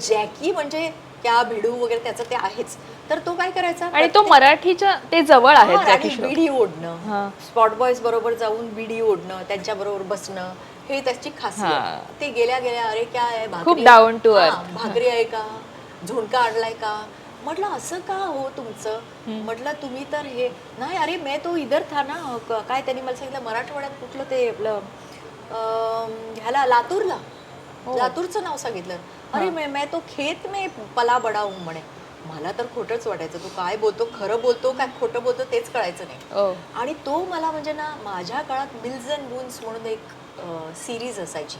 Jackie म्हणजे त्या भिडू वगैरे त्याचं ते आहेच तर तो काय करायचा आणि तो मराठीच्या ते जवळ हा, आणि श्रॉफ. बिडी ओढणं. स्पॉट बॉयज बरोबर जाऊन बिडी ओढणं त्यांच्या बरोबर बसणं हे त्याची. खासियत ते गेल्या गेल्या अरे काय आहे भाकरी खूप हा, earth. भाकरी आहे का झुणका आणलाय का म्हटलं असं का हो तुमचं म्हटलं तुम्ही तर हे नाही अरे मैं तो इधर था ना काय त्यांनी मला सांगितलं मराठवाड्यात कुठलं ते आपलं ह्याला लातूरला हो. लातूरचं नाव सांगितलं अरे मैं मैं तो खेत में पला बडा हूं म्हणे. मला तर खोटंच वाटायचं तो काय बोलतो खरं बोलतो काय खोटं बोलतो तेच कळायचं नाही. ओ आणि तो मला म्हणजे ना माझ्या काळात मिल्स अँड बुन्स म्हणून एक सिरीज असायची.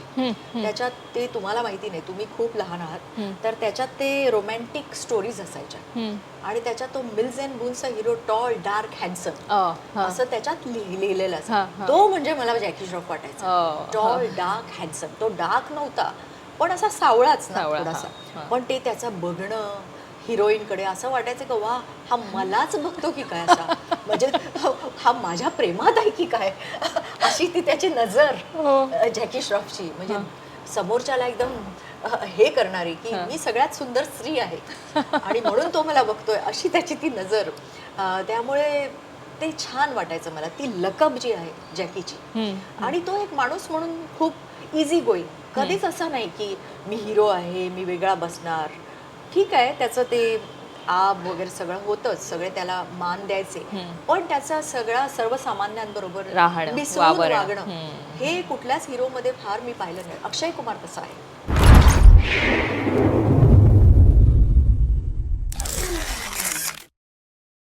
त्याच्यात ते तुम्हाला माहिती नाही तुम्ही खूप लहान आहात. तर त्याच्यात ते रोमॅन्टिक स्टोरीज असायच्या. आणि त्याच्यात तो मिल्स अँड बुन्सचा hero tall dark handsome uh, हा. असं त्याच्यात लिह- लिहिलेलं हा, असं हा. तो म्हणजे मला जॅकी श्रॉफ वाटायचा. हो, टॉल डार्क हँडसम तो डार्क नव्हता. पण असा सावळाच ना सावळा, थोडासा. पण ते त्याचं बघणं हिरोईनकडे असं वाटायचं का वा हा मलाच बघतो की काय असा म्हणजे हा माझ्या प्रेमात आहे की काय अशी ती त्याची नजर हो. अ, जॅकी श्रॉफची म्हणजे समोरच्याला एकदम अ, हे करणारी की. मी सगळ्यात सुंदर स्त्री आहे आणि म्हणून तो मला बघतोय अशी त्याची ती नजर अ, त्यामुळे ते छान वाटायचं मला ती लकब जी आहे जॅकीची हम्म. आणि तो एक माणूस म्हणून खूप इझी गोईंग कधीच असं नाही की मी हिरो आहे मी वेगळा बसणार ठीक आहे त्याचं ते आब वगैरे सगळं होतंच सगळे त्याला मान द्यायचे. पण त्याचा सगळा सर्वसामान्यांबरोबर मिसळून. वागणं. हे कुठल्याच हिरो मध्ये फार मी पाहिलं नाही अक्षय कुमार तसा आहे